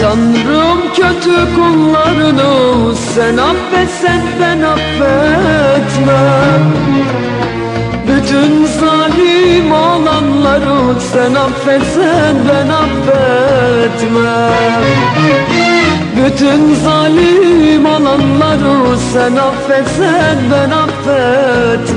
Tanrım kötü kullarını sen affetsen ben affetmem. Bütün zalim olanları sen affetsen ben affetmem. Bütün zalim olanları sen affetsen ben affetmem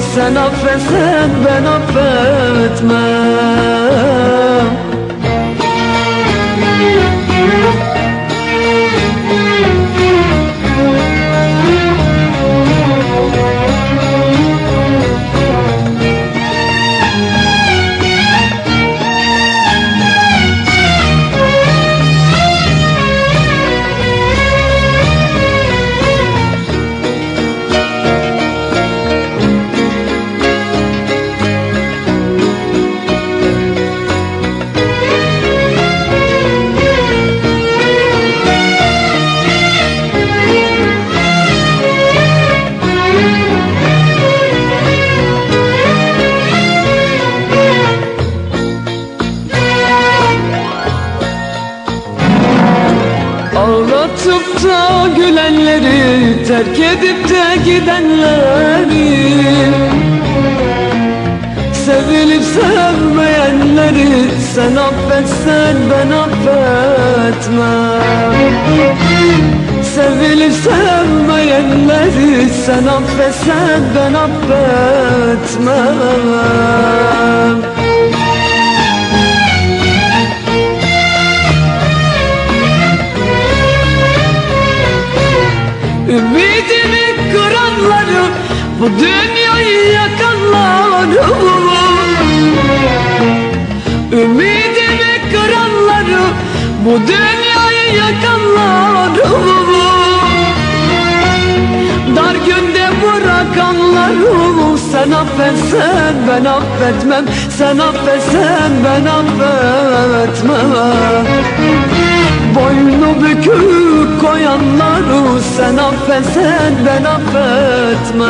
sen affetsen ben affetmem Ağlatıp da gülenleri Terk edip de gidenleri. Sevilip sevmeyenleri Sen affetsen ben affetmem. Sevilip sevmeyenleri Sen affetsen ben affetmem Ümidimi kıranları Bu dünyayı yakanları Ümidimi kıranları Bu dünyayı yakanları Dar günde bırakanları Sen affetsen ben affetmem. Sen affetsen ben affetmem. Boynu bükük koyanları sen affetsen ben affetmem